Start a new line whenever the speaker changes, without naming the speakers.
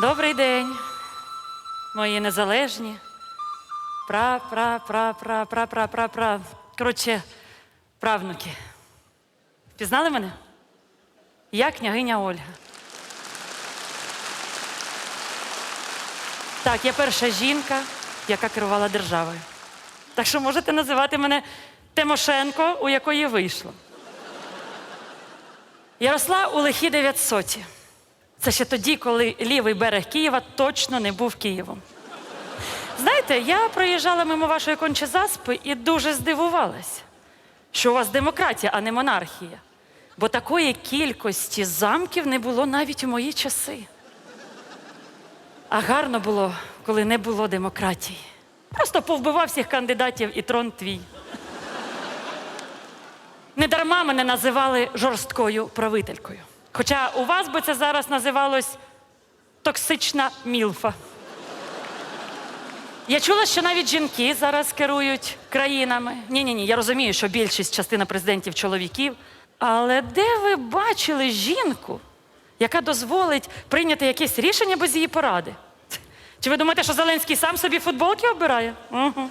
Добрий день, мої незалежні. Пра, пра, пра, пра, пра, пра, пра, пра. Коротше, правнуки. Пізнали мене? Я княгиня Ольга. Так, я перша жінка, яка керувала державою. Так що можете називати мене Тимошенко, у якої вийшло. Я росла у лихі 900. Це ще тоді, коли лівий берег Києва точно не був Києвом. Знаєте, я проїжджала мимо вашої кончезаспи і дуже здивувалась, що у вас демократія, а не монархія. Бо такої кількості замків не було навіть у мої часи. А гарно було, коли не було демократії. Просто повбивав всіх кандидатів і трон твій. Недарма мене називали жорсткою правителькою. Хоча у вас би це зараз називалось токсична мілфа. Я чула, що навіть жінки зараз керують країнами. Ні, ні, ні, я розумію, що більшість частина президентів чоловіків. Але де ви бачили жінку, яка дозволить прийняти якесь рішення без її поради? Чи ви думаєте, що Зеленський сам собі футболки обирає? Угу.